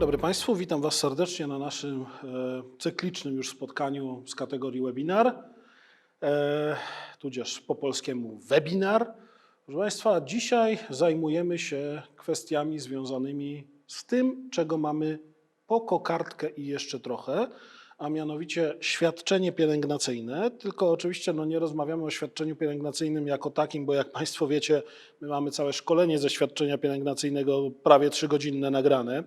dobry Państwu, witam Was serdecznie na naszym e, cyklicznym już spotkaniu z kategorii webinar, e, tudzież po polskiemu webinar. Proszę Państwa, dzisiaj zajmujemy się kwestiami związanymi z tym, czego mamy po kokardkę i jeszcze trochę, a mianowicie świadczenie pielęgnacyjne, tylko oczywiście no, nie rozmawiamy o świadczeniu pielęgnacyjnym jako takim, bo jak Państwo wiecie, my mamy całe szkolenie ze świadczenia pielęgnacyjnego, prawie trzygodzinne nagrane,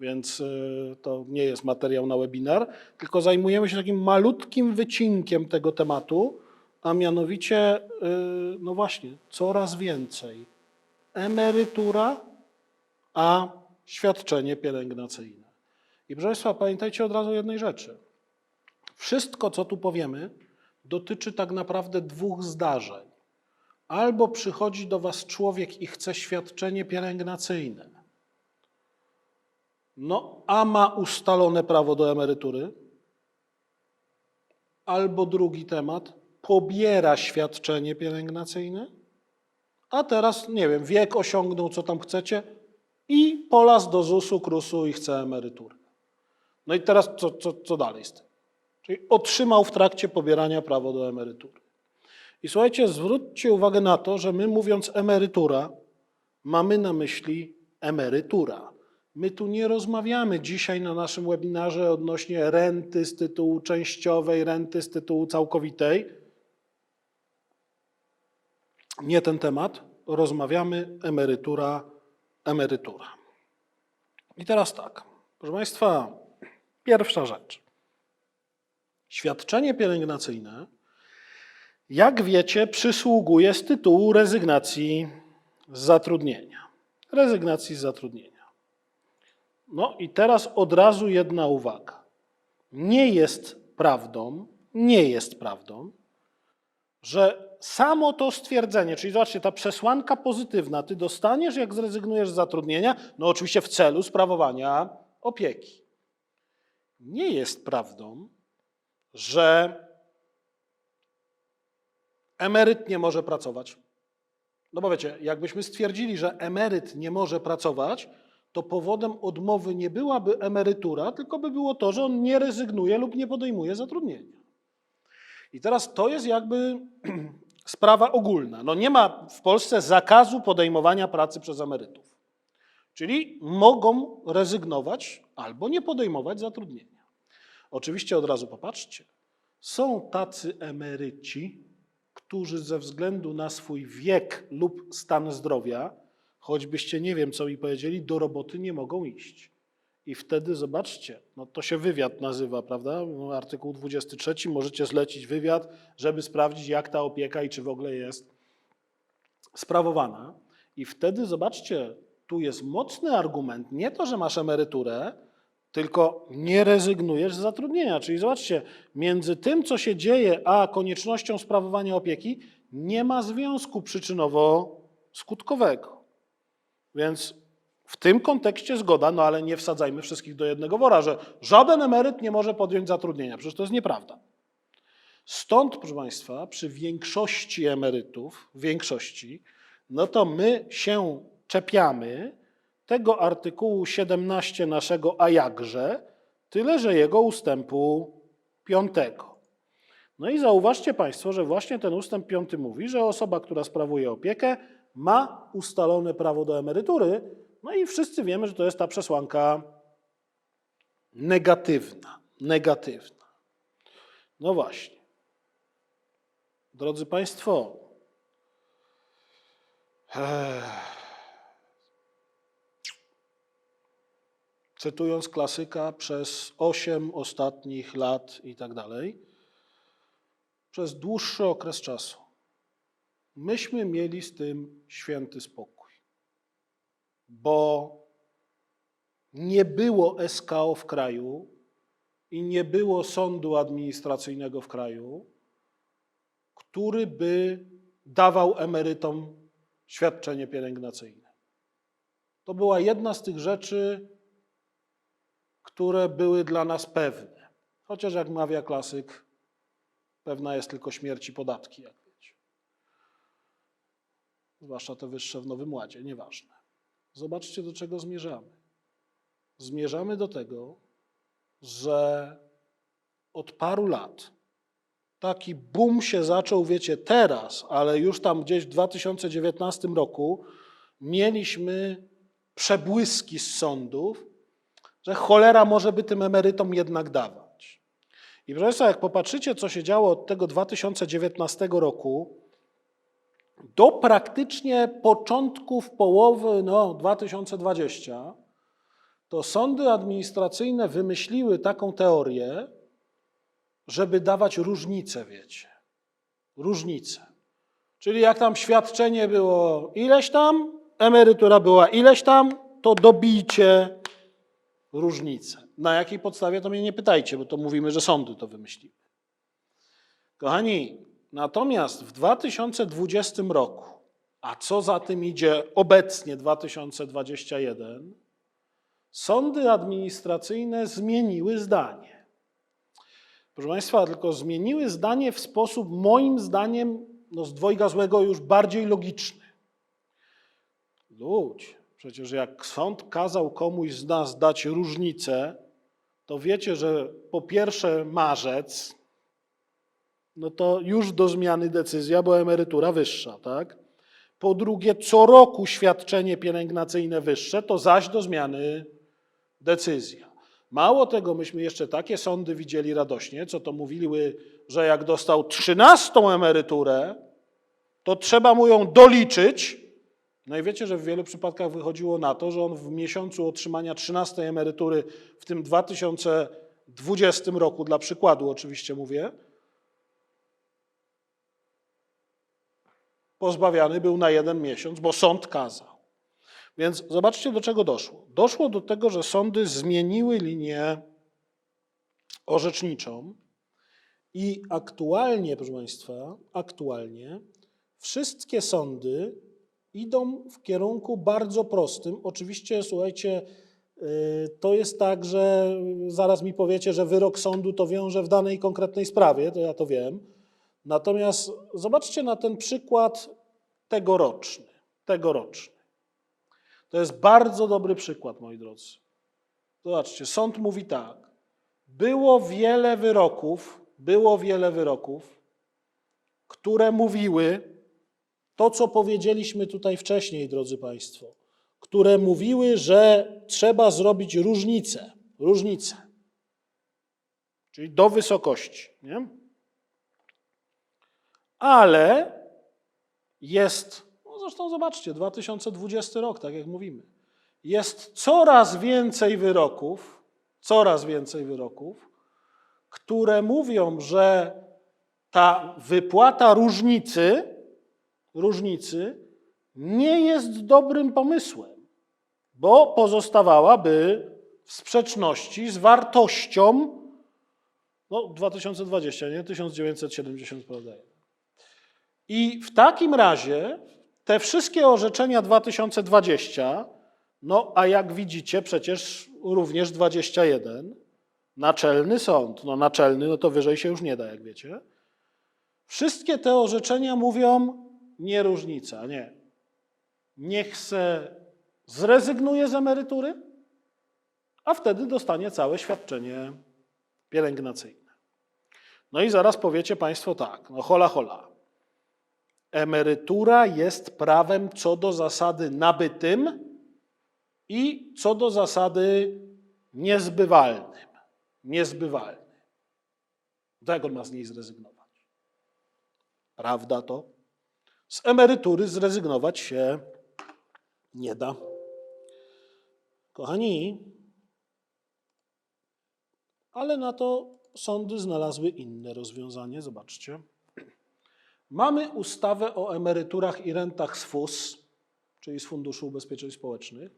więc y, to nie jest materiał na webinar, tylko zajmujemy się takim malutkim wycinkiem tego tematu, a mianowicie, y, no właśnie, coraz więcej emerytura, a świadczenie pielęgnacyjne. I proszę Państwa, pamiętajcie od razu jednej rzeczy. Wszystko, co tu powiemy, dotyczy tak naprawdę dwóch zdarzeń. Albo przychodzi do Was człowiek i chce świadczenie pielęgnacyjne, no a ma ustalone prawo do emerytury, albo drugi temat, pobiera świadczenie pielęgnacyjne, a teraz, nie wiem, wiek osiągnął, co tam chcecie i polas do ZUS-u, KRUS-u i chce emeryturę. No i teraz co, co, co dalej z tym? Czyli otrzymał w trakcie pobierania prawo do emerytury. I słuchajcie, zwróćcie uwagę na to, że my mówiąc emerytura, mamy na myśli emerytura. My tu nie rozmawiamy dzisiaj na naszym webinarze odnośnie renty z tytułu częściowej, renty z tytułu całkowitej. Nie ten temat. Rozmawiamy emerytura, emerytura. I teraz tak, proszę Państwa, pierwsza rzecz. Świadczenie pielęgnacyjne, jak wiecie, przysługuje z tytułu rezygnacji z zatrudnienia. Rezygnacji z zatrudnienia. No i teraz od razu jedna uwaga. Nie jest prawdą, nie jest prawdą, że samo to stwierdzenie, czyli zobaczcie, ta przesłanka pozytywna, ty dostaniesz, jak zrezygnujesz z zatrudnienia, no oczywiście w celu sprawowania opieki. Nie jest prawdą, że emeryt nie może pracować. No bo wiecie, jakbyśmy stwierdzili, że emeryt nie może pracować, to powodem odmowy nie byłaby emerytura, tylko by było to, że on nie rezygnuje lub nie podejmuje zatrudnienia. I teraz to jest jakby sprawa ogólna. No nie ma w Polsce zakazu podejmowania pracy przez emerytów. Czyli mogą rezygnować albo nie podejmować zatrudnienia. Oczywiście od razu popatrzcie, są tacy emeryci, którzy ze względu na swój wiek lub stan zdrowia, choćbyście nie wiem, co mi powiedzieli, do roboty nie mogą iść. I wtedy zobaczcie, no to się wywiad nazywa, prawda? No, artykuł 23, możecie zlecić wywiad, żeby sprawdzić, jak ta opieka i czy w ogóle jest sprawowana. I wtedy zobaczcie, tu jest mocny argument, nie to, że masz emeryturę, tylko nie rezygnujesz z zatrudnienia. Czyli zobaczcie, między tym, co się dzieje, a koniecznością sprawowania opieki, nie ma związku przyczynowo-skutkowego. Więc w tym kontekście zgoda, no ale nie wsadzajmy wszystkich do jednego wora, że żaden emeryt nie może podjąć zatrudnienia. Przecież to jest nieprawda. Stąd, proszę Państwa, przy większości emerytów, większości, no to my się czepiamy tego artykułu 17 naszego a jakże, tyle że jego ustępu 5. No i zauważcie Państwo, że właśnie ten ustęp 5 mówi, że osoba, która sprawuje opiekę, ma ustalone prawo do emerytury, no i wszyscy wiemy, że to jest ta przesłanka negatywna. Negatywna. No właśnie. Drodzy Państwo, cytując klasyka, przez osiem ostatnich lat i tak dalej, przez dłuższy okres czasu, myśmy mieli z tym święty spokój, bo nie było SKO w kraju i nie było sądu administracyjnego w kraju, który by dawał emerytom świadczenie pielęgnacyjne. To była jedna z tych rzeczy, które były dla nas pewne. Chociaż jak mawia klasyk, pewna jest tylko śmierć i podatki, jak. Zwłaszcza te wyższe w Nowym Ładzie, nieważne. Zobaczcie, do czego zmierzamy. zmierzamy do tego, że od paru lat taki boom się zaczął, wiecie, teraz, ale już tam gdzieś w 2019 roku mieliśmy przebłyski z sądów, że cholera może by tym emerytom jednak dawać. I proszę Państwa, jak popatrzycie, co się działo od tego 2019 roku do praktycznie początków połowy no, 2020, to sądy administracyjne wymyśliły taką teorię, żeby dawać różnice, wiecie. Różnice. Czyli jak tam świadczenie było ileś tam, emerytura była ileś tam, to dobijcie różnicę. Na jakiej podstawie to mnie nie pytajcie, bo to mówimy, że sądy to wymyśliły. Kochani, natomiast w 2020 roku, a co za tym idzie obecnie 2021, sądy administracyjne zmieniły zdanie. Proszę Państwa, tylko zmieniły zdanie w sposób, moim zdaniem, no z dwojga złego już bardziej logiczny. Ludź, przecież jak sąd kazał komuś z nas dać różnicę, to wiecie, że po pierwsze marzec, no to już do zmiany decyzja, bo emerytura wyższa, tak? Po drugie, co roku świadczenie pielęgnacyjne wyższe, to zaś do zmiany decyzja. Mało tego, myśmy jeszcze takie sądy widzieli radośnie, co to mówiły, że jak dostał trzynastą emeryturę, to trzeba mu ją doliczyć. No i wiecie, że w wielu przypadkach wychodziło na to, że on w miesiącu otrzymania trzynastej emerytury w tym 2020 roku, dla przykładu oczywiście mówię, pozbawiany był na jeden miesiąc, bo sąd kazał. Więc zobaczcie, do czego doszło. Doszło do tego, że sądy zmieniły linię orzeczniczą i aktualnie, proszę Państwa, aktualnie wszystkie sądy idą w kierunku bardzo prostym. Oczywiście, słuchajcie, yy, to jest tak, że zaraz mi powiecie, że wyrok sądu to wiąże w danej konkretnej sprawie, to ja to wiem. Natomiast zobaczcie na ten przykład tegoroczny. Tegoroczny. To jest bardzo dobry przykład, moi drodzy. Zobaczcie, sąd mówi tak. Było wiele wyroków, było wiele wyroków, które mówiły to, co powiedzieliśmy tutaj wcześniej, drodzy Państwo, które mówiły, że trzeba zrobić różnicę, różnicę, czyli do wysokości, nie? Ale jest no zresztą zobaczcie, 2020 rok, tak jak mówimy. Jest coraz więcej wyroków, coraz więcej wyroków, które mówią, że ta wypłata różnicy, różnicy nie jest dobrym pomysłem, bo pozostawałaby w sprzeczności z wartością no 2020, nie? 1970 podaje. I w takim razie te wszystkie orzeczenia 2020, no a jak widzicie, przecież również 21, naczelny sąd, no naczelny, no to wyżej się już nie da, jak wiecie. Wszystkie te orzeczenia mówią nie różnica, nie. Niech se zrezygnuje z emerytury, a wtedy dostanie całe świadczenie pielęgnacyjne. No i zaraz powiecie Państwo tak, no hola hola. Emerytura jest prawem co do zasady nabytym i co do zasady niezbywalnym. Niezbywalny. To jak on ma z niej zrezygnować? Prawda to? Z emerytury zrezygnować się nie da. Kochani, ale na to sądy znalazły inne rozwiązanie. Zobaczcie. Mamy ustawę o emeryturach i rentach z FUS, czyli z Funduszu Ubezpieczeń Społecznych.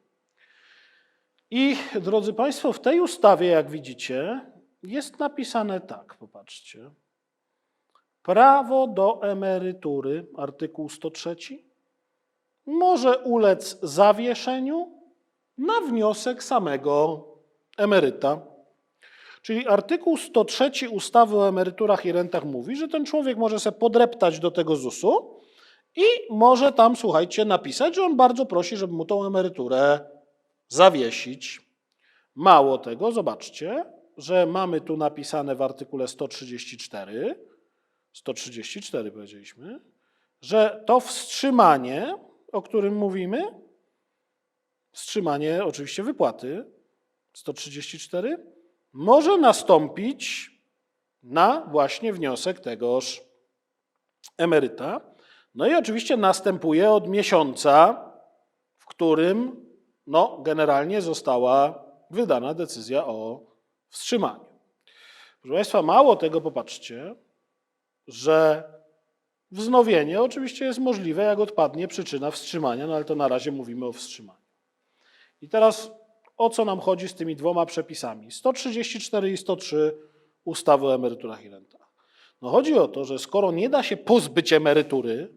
I drodzy Państwo, w tej ustawie, jak widzicie, jest napisane tak, popatrzcie. Prawo do emerytury, artykuł 103, może ulec zawieszeniu na wniosek samego emeryta. Czyli artykuł 103 ustawy o emeryturach i rentach mówi, że ten człowiek może sobie podreptać do tego ZUS-u i może tam, słuchajcie, napisać, że on bardzo prosi, żeby mu tą emeryturę zawiesić. Mało tego, zobaczcie, że mamy tu napisane w artykule 134, 134 powiedzieliśmy, że to wstrzymanie, o którym mówimy, wstrzymanie oczywiście wypłaty 134, może nastąpić na właśnie wniosek tegoż emeryta. No i oczywiście następuje od miesiąca, w którym no, generalnie została wydana decyzja o wstrzymaniu. Proszę Państwa, mało tego, popatrzcie, że wznowienie oczywiście jest możliwe, jak odpadnie przyczyna wstrzymania, no ale to na razie mówimy o wstrzymaniu. I teraz o co nam chodzi z tymi dwoma przepisami? 134 i 103 ustawy o emeryturach i rentach. No chodzi o to, że skoro nie da się pozbyć emerytury,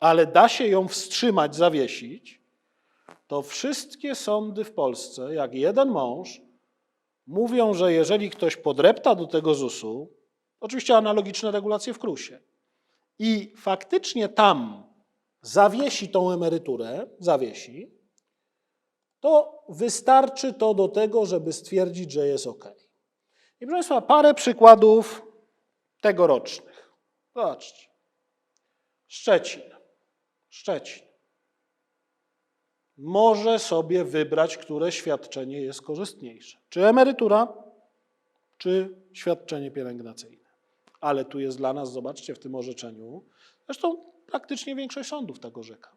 ale da się ją wstrzymać, zawiesić, to wszystkie sądy w Polsce, jak jeden mąż, mówią, że jeżeli ktoś podrepta do tego ZUS-u, oczywiście analogiczne regulacje w KRUS-ie, i faktycznie tam zawiesi tą emeryturę, zawiesi, to wystarczy to do tego, żeby stwierdzić, że jest ok. I proszę Państwa, parę przykładów tegorocznych. Zobaczcie. Szczecin. Szczecin. Może sobie wybrać, które świadczenie jest korzystniejsze. Czy emerytura, czy świadczenie pielęgnacyjne. Ale tu jest dla nas, zobaczcie, w tym orzeczeniu, zresztą praktycznie większość sądów tak orzeka,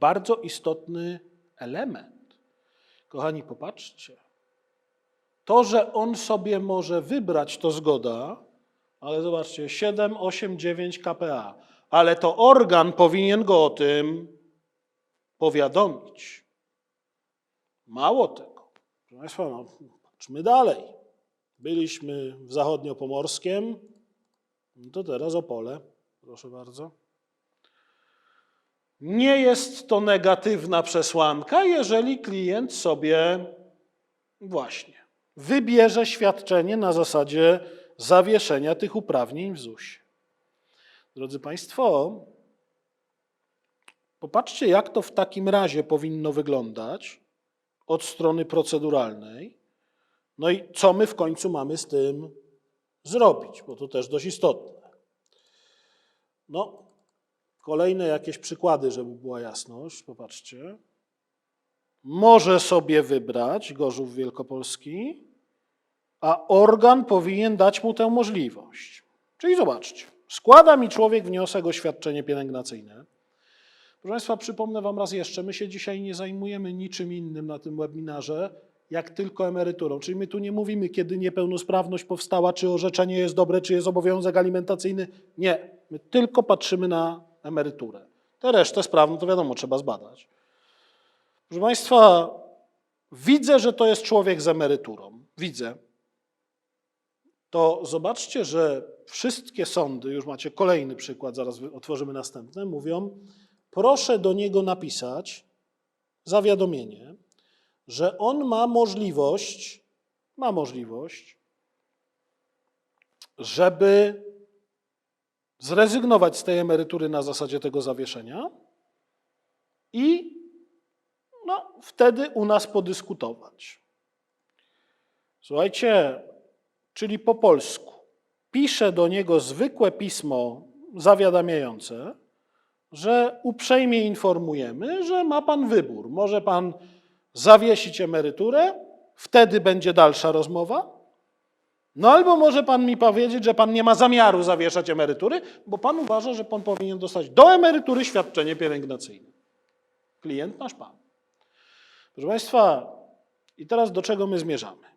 bardzo istotny element. Kochani, popatrzcie. To, że on sobie może wybrać, to zgoda, ale zobaczcie, 7, 8, 9 KPA. Ale to organ powinien go o tym powiadomić. Mało tego. Proszę Państwa, no, patrzmy dalej. Byliśmy w zachodniopomorskiem, no to teraz Opole, proszę bardzo. Nie jest to negatywna przesłanka, jeżeli klient sobie właśnie wybierze świadczenie na zasadzie zawieszenia tych uprawnień w ZUS-ie. Drodzy Państwo, popatrzcie, jak to w takim razie powinno wyglądać od strony proceduralnej. No i co my w końcu mamy z tym zrobić, bo to też dość istotne. No, Kolejne jakieś przykłady, żeby była jasność. Popatrzcie. Może sobie wybrać Gorzów Wielkopolski, a organ powinien dać mu tę możliwość. Czyli zobaczcie, składa mi człowiek wniosek o świadczenie pielęgnacyjne. Proszę Państwa, przypomnę Wam raz jeszcze, my się dzisiaj nie zajmujemy niczym innym na tym webinarze, jak tylko emeryturą. Czyli my tu nie mówimy, kiedy niepełnosprawność powstała, czy orzeczenie jest dobre, czy jest obowiązek alimentacyjny. Nie, my tylko patrzymy na emeryturę. Tę resztę spraw, no to wiadomo, trzeba zbadać. Proszę Państwa, widzę, że to jest człowiek z emeryturą. Widzę. To zobaczcie, że wszystkie sądy, już macie kolejny przykład, zaraz otworzymy następne, mówią, proszę do niego napisać zawiadomienie, że on ma możliwość, ma możliwość, żeby zrezygnować z tej emerytury na zasadzie tego zawieszenia i no, wtedy u nas podyskutować. Słuchajcie, czyli po polsku. Pisze do niego zwykłe pismo zawiadamiające, że uprzejmie informujemy, że ma pan wybór. Może pan zawiesić emeryturę, wtedy będzie dalsza rozmowa, no albo może pan mi powiedzieć, że pan nie ma zamiaru zawieszać emerytury, bo pan uważa, że pan powinien dostać do emerytury świadczenie pielęgnacyjne. Klient nasz pan. Proszę Państwa, i teraz do czego my zmierzamy?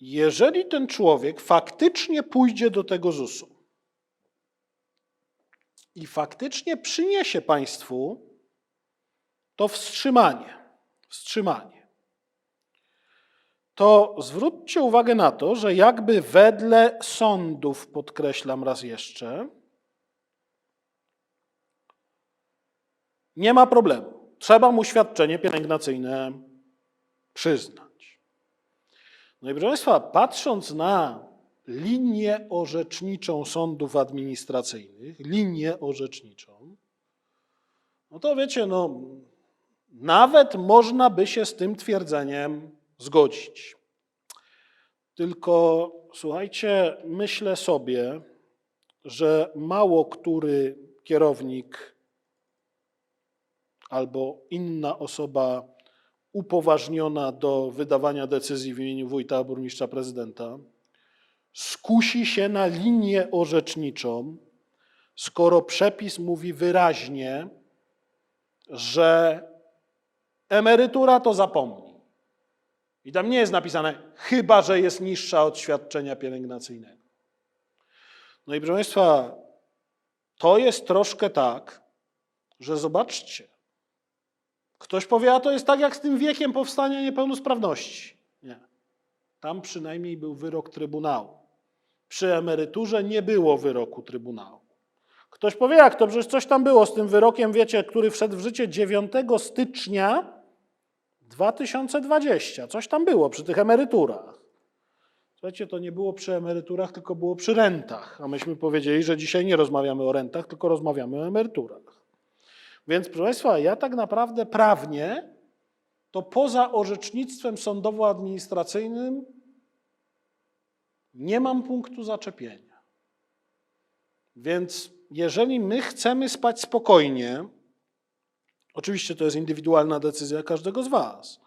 Jeżeli ten człowiek faktycznie pójdzie do tego ZUS-u i faktycznie przyniesie państwu to wstrzymanie, wstrzymanie, to zwróćcie uwagę na to, że jakby wedle sądów, podkreślam raz jeszcze, nie ma problemu. Trzeba mu świadczenie pielęgnacyjne przyznać. No i proszę Państwa, patrząc na linię orzeczniczą sądów administracyjnych, linię orzeczniczą, no to wiecie, no, nawet można by się z tym twierdzeniem zgodzić. Tylko słuchajcie, myślę sobie, że mało który kierownik albo inna osoba upoważniona do wydawania decyzji w imieniu wójta, burmistrza, prezydenta skusi się na linię orzeczniczą, skoro przepis mówi wyraźnie, że emerytura to zapomnij. I tam nie jest napisane, chyba że jest niższa od świadczenia pielęgnacyjnego. No i proszę Państwa, to jest troszkę tak, że zobaczcie, ktoś powie, a to jest tak jak z tym wiekiem powstania niepełnosprawności. Nie. Tam przynajmniej był wyrok Trybunału. Przy emeryturze nie było wyroku Trybunału. Ktoś powie, jak to, przecież coś tam było z tym wyrokiem, wiecie, który wszedł w życie 9 stycznia 2020. Coś tam było przy tych emeryturach. Słuchajcie, to nie było przy emeryturach, tylko było przy rentach. A myśmy powiedzieli, że dzisiaj nie rozmawiamy o rentach, tylko rozmawiamy o emeryturach. Więc proszę Państwa, ja tak naprawdę prawnie to poza orzecznictwem sądowo-administracyjnym nie mam punktu zaczepienia. Więc jeżeli my chcemy spać spokojnie, oczywiście to jest indywidualna decyzja każdego z Was,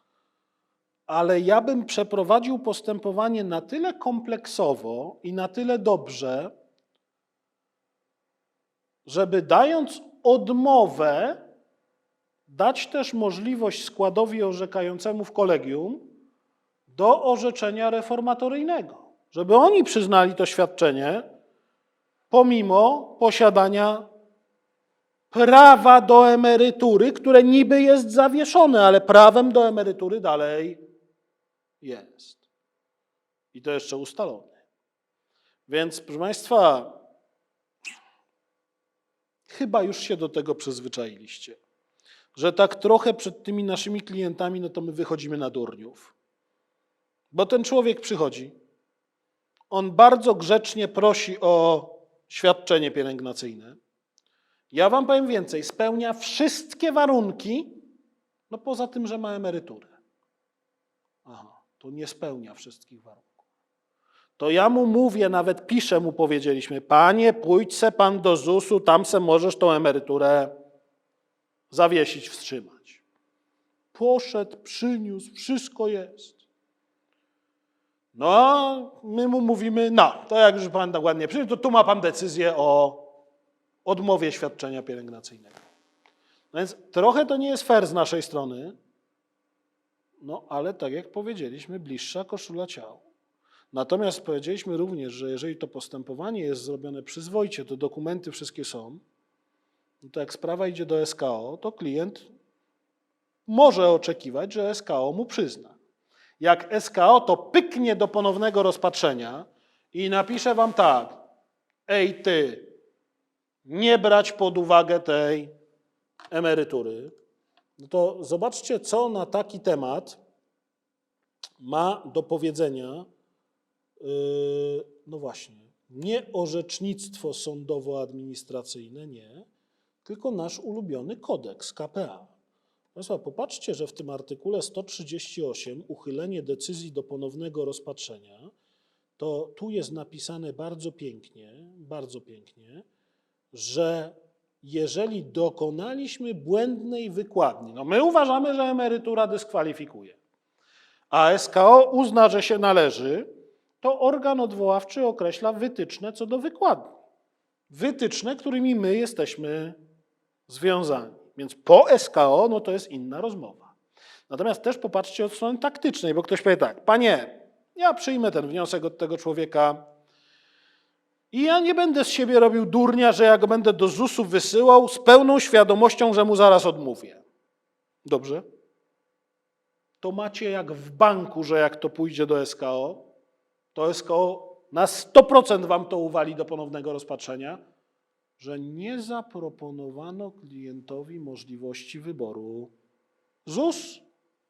ale ja bym przeprowadził postępowanie na tyle kompleksowo i na tyle dobrze, żeby dając odmowę, dać też możliwość składowi orzekającemu w kolegium do orzeczenia reformatoryjnego, żeby oni przyznali to świadczenie pomimo posiadania prawa do emerytury, które niby jest zawieszone, ale prawem do emerytury dalej jest. I to jeszcze ustalone. Więc, proszę Państwa, chyba już się do tego przyzwyczailiście, że tak trochę przed tymi naszymi klientami, no to my wychodzimy na durniów. Bo ten człowiek przychodzi, on bardzo grzecznie prosi o świadczenie pielęgnacyjne. Ja wam powiem więcej, spełnia wszystkie warunki, no poza tym, że ma emeryturę. Aha, to nie spełnia wszystkich warunków. To ja mu mówię, nawet piszę mu, powiedzieliśmy, panie, pójdź se pan do ZUS-u, tam se możesz tą emeryturę zawiesić, wstrzymać. Poszedł, przyniósł, wszystko jest. No, my mu mówimy, no, to jak już pan tak ładnie przyniósł, to tu ma pan decyzję o odmowie świadczenia pielęgnacyjnego. No więc trochę to nie jest fair z naszej strony, no ale tak jak powiedzieliśmy, bliższa koszula ciała. Natomiast powiedzieliśmy również, że jeżeli to postępowanie jest zrobione przyzwoicie, to dokumenty wszystkie są, no to jak sprawa idzie do SKO, to klient może oczekiwać, że SKO mu przyzna. Jak SKO to pyknie do ponownego rozpatrzenia i napisze wam tak, ej ty, nie brać pod uwagę tej emerytury, no to zobaczcie, co na taki temat ma do powiedzenia, yy, no właśnie, nie orzecznictwo sądowo-administracyjne, nie, tylko nasz ulubiony kodeks KPA. Państwa, popatrzcie, że w tym artykule 138 uchylenie decyzji do ponownego rozpatrzenia, to tu jest napisane bardzo pięknie, bardzo pięknie, że jeżeli dokonaliśmy błędnej wykładni, no my uważamy, że emerytura dyskwalifikuje, a SKO uzna, że się należy, to organ odwoławczy określa wytyczne co do wykładni. Wytyczne, którymi my jesteśmy związani. Więc po SKO, no to jest inna rozmowa. Natomiast też popatrzcie od strony taktycznej, bo ktoś powie tak, panie, ja przyjmę ten wniosek od tego człowieka i ja nie będę z siebie robił durnia, że ja go będę do ZUS-u wysyłał z pełną świadomością, że mu zaraz odmówię. Dobrze? To macie jak w banku, że jak to pójdzie do SKO, to SKO na 100% wam to uwali do ponownego rozpatrzenia, że nie zaproponowano klientowi możliwości wyboru ZUS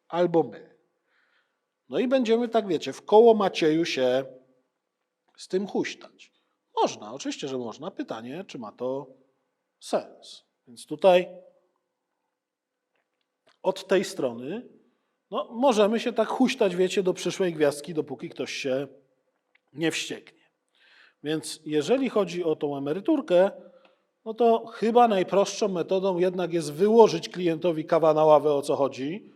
albo my. No i będziemy, tak wiecie, w koło Macieju się z tym huśtać. Można, oczywiście, że można. Pytanie, czy ma to sens. Więc tutaj od tej strony, No, możemy się tak huśtać, wiecie, do przyszłej gwiazdki, dopóki ktoś się nie wścieknie. Więc jeżeli chodzi o tą emeryturkę, no to chyba najprostszą metodą jednak jest wyłożyć klientowi kawa na ławę, o co chodzi,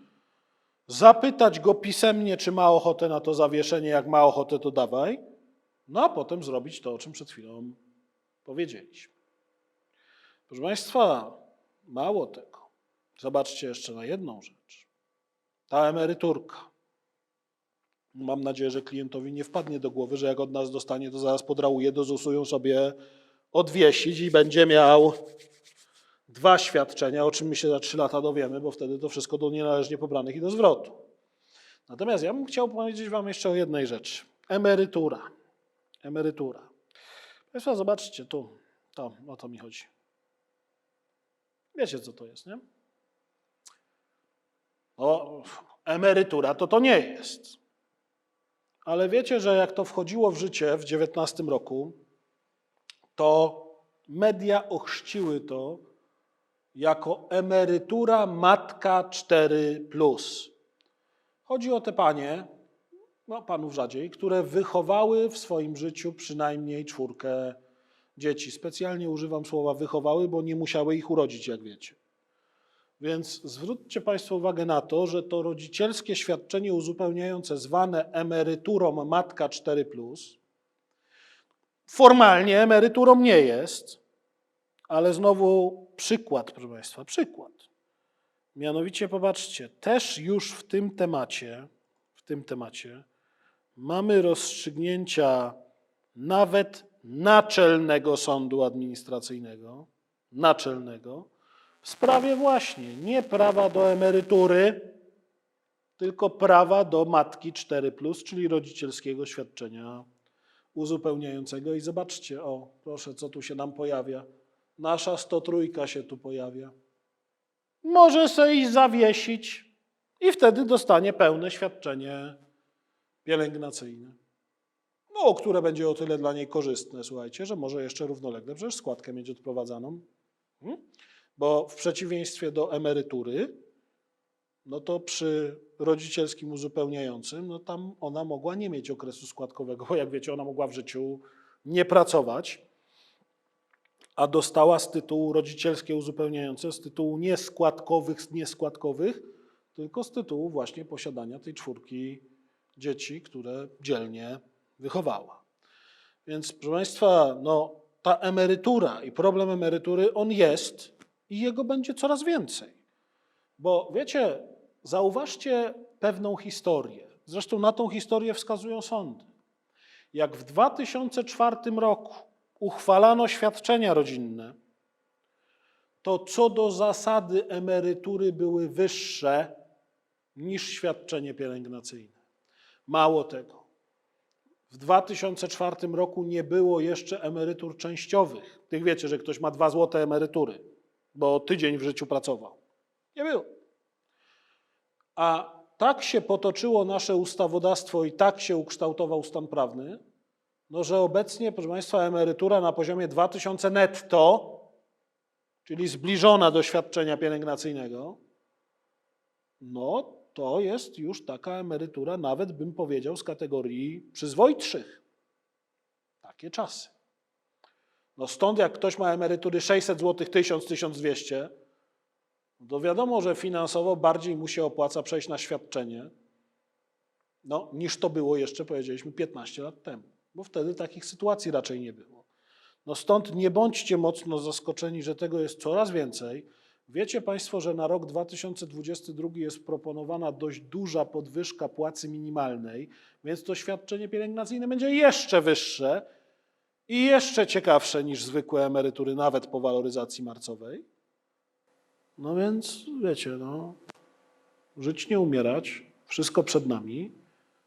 zapytać go pisemnie, czy ma ochotę na to zawieszenie, jak ma ochotę, to dawaj, no a potem zrobić to, o czym przed chwilą powiedzieliśmy. Proszę Państwa, mało tego. Zobaczcie jeszcze na jedną rzecz. Ta emeryturka. Mam nadzieję, że klientowi nie wpadnie do głowy, że jak od nas dostanie, to zaraz podrałuje, do ZUS-u ją sobie odwiesić i będzie miał dwa świadczenia, o czym my się za trzy lata dowiemy, bo wtedy to wszystko do nienależnie pobranych i do zwrotu. Natomiast ja bym chciał powiedzieć Wam jeszcze o jednej rzeczy. Emerytura. Emerytura. Państwo, zobaczcie tu. To, o to mi chodzi. Wiecie, co to jest, nie? No, emerytura to to nie jest. Ale wiecie, że jak to wchodziło w życie w 19 roku, to media ochrzciły to jako emerytura matka 4. Chodzi o te panie, no panów rzadziej, które wychowały w swoim życiu przynajmniej czwórkę dzieci. Specjalnie używam słowa wychowały, bo nie musiały ich urodzić, jak wiecie. Więc zwróćcie Państwo uwagę na to, że to rodzicielskie świadczenie uzupełniające, zwane emeryturą Matka 4, formalnie emeryturą nie jest, ale znowu przykład, proszę Państwa, przykład. Mianowicie, popatrzcie, też już w tym temacie, w tym temacie mamy rozstrzygnięcia nawet Naczelnego Sądu Administracyjnego, naczelnego, w sprawie właśnie nie prawa do emerytury, tylko prawa do matki 4, czyli rodzicielskiego świadczenia uzupełniającego. I zobaczcie, o, proszę, co tu się nam pojawia. Nasza 103 się tu pojawia. Może sobie iść zawiesić i wtedy dostanie pełne świadczenie pielęgnacyjne. No, które będzie o tyle dla niej korzystne, słuchajcie, że może jeszcze równolegle przecież składkę mieć odprowadzaną. Hmm? Bo w przeciwieństwie do emerytury, no to przy rodzicielskim uzupełniającym, no tam ona mogła nie mieć okresu składkowego, bo jak wiecie, ona mogła w życiu nie pracować, a dostała z tytułu rodzicielskie uzupełniające, z tytułu nie składkowych, nieskładkowych, tylko z tytułu właśnie posiadania tej czwórki dzieci, które dzielnie wychowała. Więc proszę Państwa, no, ta emerytura i problem emerytury, on jest i jego będzie coraz więcej. Bo wiecie, zauważcie pewną historię. Zresztą na tą historię wskazują sądy. Jak w 2004 roku uchwalano świadczenia rodzinne, to co do zasady emerytury były wyższe niż świadczenie pielęgnacyjne. Mało tego. W 2004 roku nie było jeszcze emerytur częściowych. Tych wiecie, że ktoś ma dwa złote emerytury, bo tydzień w życiu pracował. Nie było. A tak się potoczyło nasze ustawodawstwo i tak się ukształtował stan prawny, no że obecnie, proszę Państwa, emerytura na poziomie 2000 netto, czyli zbliżona do świadczenia pielęgnacyjnego, no to jest już taka emerytura, nawet bym powiedział, z kategorii przyzwoitszych. Takie czasy. No stąd jak ktoś ma emerytury 600 zł, 1000, 1200, no to wiadomo, że finansowo bardziej mu się opłaca przejść na świadczenie, no, niż to było jeszcze, powiedzieliśmy, 15 lat temu, bo wtedy takich sytuacji raczej nie było. No stąd nie bądźcie mocno zaskoczeni, że tego jest coraz więcej. Wiecie Państwo, że na rok 2022 jest proponowana dość duża podwyżka płacy minimalnej, więc to świadczenie pielęgnacyjne będzie jeszcze wyższe i jeszcze ciekawsze niż zwykłe emerytury, nawet po waloryzacji marcowej. No więc wiecie, no, żyć nie umierać, wszystko przed nami.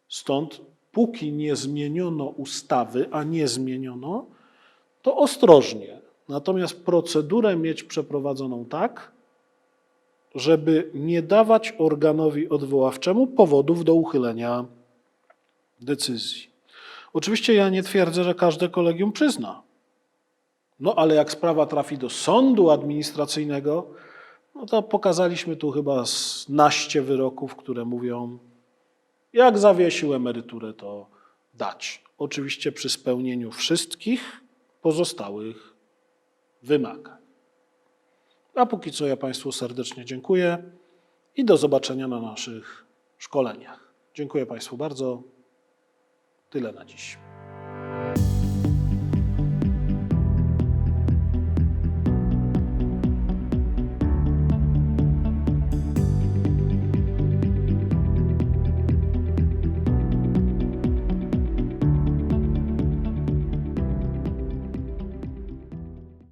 Stąd póki nie zmieniono ustawy, a nie zmieniono, to ostrożnie. Natomiast procedurę mieć przeprowadzoną tak, żeby nie dawać organowi odwoławczemu powodów do uchylenia decyzji. Oczywiście ja nie twierdzę, że każde kolegium przyzna. No ale jak sprawa trafi do sądu administracyjnego, No to pokazaliśmy tu chyba naście wyroków, które mówią, jak zawiesił emeryturę, to dać. Oczywiście przy spełnieniu wszystkich pozostałych wymagań. A póki co ja Państwu serdecznie dziękuję i do zobaczenia na naszych szkoleniach. Dziękuję Państwu bardzo. Tyle na dziś.